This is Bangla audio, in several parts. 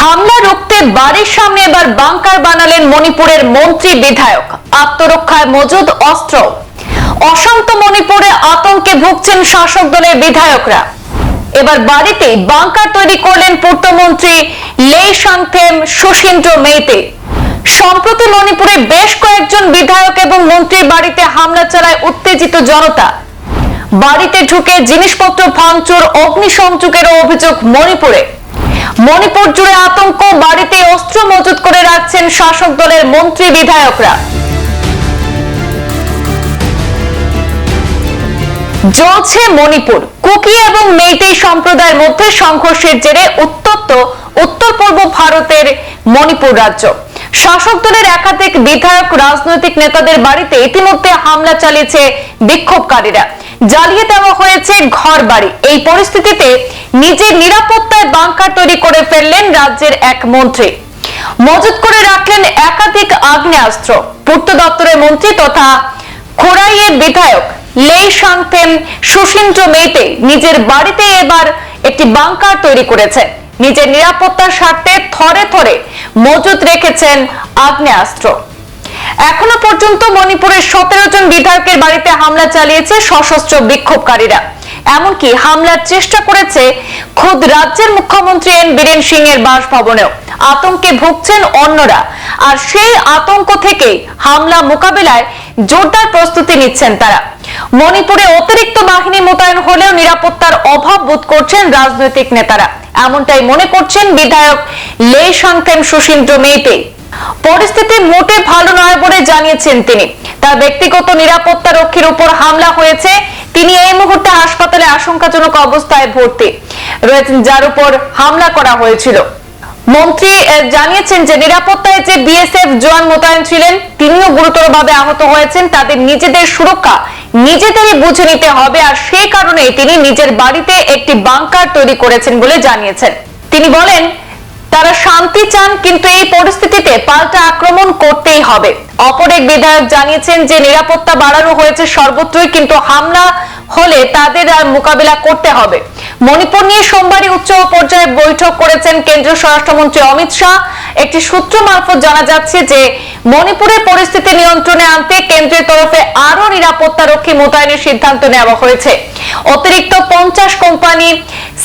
হামলা রুখতে বাড়ির সামনে এবার বাংকার বানালেন মণিপুরের মন্ত্রী বিধায়ক। আত্মরক্ষায় মজুদ অস্ত্র। অশান্ত মণিপুরে আতঙ্কে ভুগছেন শাসক দলের বিধায়করা। এবার বাড়িতেই বাংকার তৈরি করলেন পূর্তমন্ত্রী লে সাংথেম সুশীন্দ্র মেইতে। সম্প্রতি মণিপুরে বেশ কয়েকজন বিধায়ক এবং মন্ত্রীর বাড়িতে হামলা চালায় উত্তেজিত জনতা। বাড়িতে ঢুকে জিনিসপত্র, ভাঙচুর, অগ্নিসংযোগেরও অভিযোগ মণিপুরে। মণিপুর জুড়ে আতঙ্ক, বাড়িতে অস্ত্র মজুত করে রাখছেন শাসক দলের মন্ত্রী বিধায়করা। জ্বলছে মণিপুর। কুকি এবং মেইতেই সম্প্রদায়ের মধ্যে সংঘর্ষের জেরে উত্তপ্ত উত্তর পূর্ব ভারতের মণিপুর রাজ্য। শাসক দলের একাধিক বিধায়ক, রাজনৈতিক নেতাদের বাড়িতে ইতিমধ্যে হামলা চালিয়েছে বিক্ষোভকারীরা। জ্বালিয়ে দেওয়া হয়েছে ঘর বাড়ি এই পরিস্থিতিতে নিজের নিরাপত্তায় বাংকার তৈরি করে ফেললেন রাজ্যের এক মন্ত্রী। মজুত করে রাখলেন একাধিক আগ্নেয়াস্ত্র। পূর্ত দপ্তরের মন্ত্রী তথা খোরাইয়ের বিধায়ক লে সাংথেম সুশীন্দ্র মেইতে নিজের বাড়িতে এবার একটি বাংকার তৈরি করেছেন। নিজের নিরাপত্তার স্বার্থে থরে থরে মজুত রেখেছেন আগ্নেয়াস্ত্র। এখনও পর্যন্ত মণিপুরের সতেরো জন বিধায়কের বাড়িতে হামলা চালিয়েছে সশস্ত্র বিক্ষোভকারীরা। এমনকি হামলার চেষ্টা করেছে খোদ রাজ্যের মুখ্যমন্ত্রী এন বীরেন সিং এর বাসভবনেও। আতঙ্কে ভুগছেন অন্যরা। আর সেই আতঙ্ক থেকে হামলা মোকাবেলায় জোরদার প্রস্তুতি নিচ্ছেন তারা। মণিপুরে অতিরিক্ত বাহিনী মোতায়েন হলেও নিরাপত্তার অভাব বোধ করছেন রাজনৈতিক নেতারা। এমনটাই মনে করছেন বিধায়ক লে সাংথেম সুশীন্দ্র মেইতে। পরিস্থিতি মোটে ভালো নয় বলে জানিয়েছেন তিনি। তার ব্যক্তিগত নিরাপত্তা রক্ষীর উপর হামলা হয়েছে। তিনি এই মুহূর্তে হাসপাতালে আশঙ্কাজনক অবস্থায় ভর্তি। রয়েছেন, যার উপর হামলা করা হয়েছিল। মন্ত্রী জানিয়েছেন যে নিরাপত্তায় যে বিএসএফ জওয়ান মোতায়েন ছিলেন, তিনিও গুরুতরভাবে আহত হয়েছেন। তাদের নিজেদের সুরক্ষা নিজেদেরই বুঝে নিতে হবে। আর সেই কারণে তিনি নিজের বাড়িতে একটি বাংকার তৈরি করেছেন বলে জানিয়েছেন। তিনি বলেন তারা শান্তি চান, কিন্তু এই পরিস্থিতিতে পাল্টা আক্রমণ করতেই হবে। অপর এক বিধায়ক জানিয়েছেন যে নিরাপত্তা বাড়ানো হয়েছে সর্বত্রই, কিন্তু হামলা হলে তাদের আর মোকাবিলা করতে হবে। মণিপুর নিয়ে সোমবারই উচ্চ পর্যায়ে বৈঠক করেছেন কেন্দ্রীয় স্বরাষ্ট্রমন্ত্রী অমিত শাহ। একটি সূত্র মারফত জানা যাচ্ছে যে মণিপুরের পরিস্থিতি নিয়ন্ত্রণে আনতে কেন্দ্রের তরফে আরও নিরাপত্তা রক্ষী মোতায়েনের সিদ্ধান্ত নেওয়া হয়েছে। অতিরিক্ত পঞ্চাশ কোম্পানি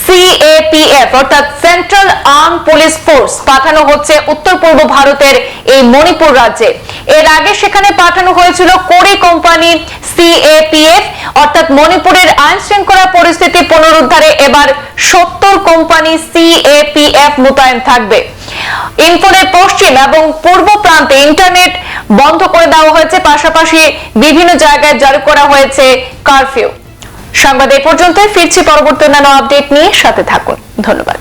সিএপিএফ অর্থাৎ সেন্ট্রাল আর্ম পুলিশ ফোর্স পাঠানো হচ্ছে উত্তর পূর্ব ভারতের এই মণিপুর রাজ্যে। এর আগে সেখানে পাঠানো হয়েছিল কোরি কোম্পানি সিএপিএফ অর্থাৎ মণিপুরের আইন শৃঙ্খলা পরিস্থিতি পুনরুদ্ধারে এবার সত্তর কোম্পানি সিএপিএফ মোতায়েন থাকবে। ইম্ফলের পশ্চিম এবং পূর্ব প্রান্তে ইন্টারনেট বন্ধ করে দেওয়া হয়েছে, পাশাপাশি বিভিন্ন জায়গায় জারি করা হয়েছে কারফিউ। সংবাদ এ পর্যন্তই। ফিরছি পরবর্তী অন্যান্য আপডেট নিয়ে। সাথে থাকুন। ধন্যবাদ।